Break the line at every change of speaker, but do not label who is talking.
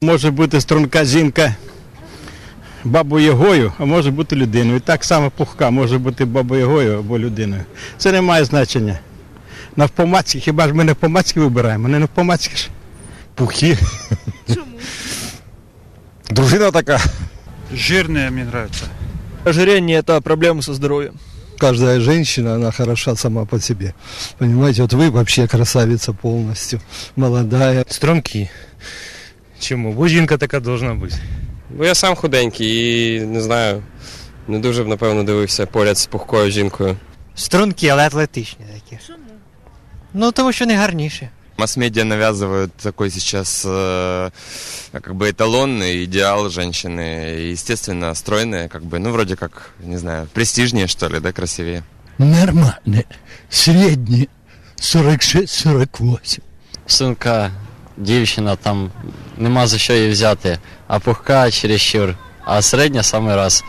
Може бути струнка жінка бабою Ягою, а може бути людиною. І так само пухка може бути бабою Ягою або людиною. Це не має значення. Навпомацьки, хіба ж ми не навпомацьки вибираємо, не навпомацьки ж.
Пухи.
Чому?
Дружина така.
Жирные мне нравятся.
Ожирение – это проблема со здоровьем.
Каждая женщина, она хороша сама по себе. Понимаете, вот вы вообще красавица полностью. Молодая.
Струнки. Чому? Бо жінка така должна бути.
Бо я сам худенький і не знаю, не дуже б напевно дивився поряд з пухкою жінкою.
Струнки, але атлетичні такі.
Чому?
Ну, тому що не гарніші.
Масс-медиа навязывают такой сейчас э, как бы эталонный идеал женщины. И, естественно, стройные, как бы, ну, вроде как, не знаю, престижнее, что ли, да, красивее.
Нормально. Средний. 46-48.
Сумка, дівчина, там нема за що її взяти, а пухка чересчур, а середня саме раз.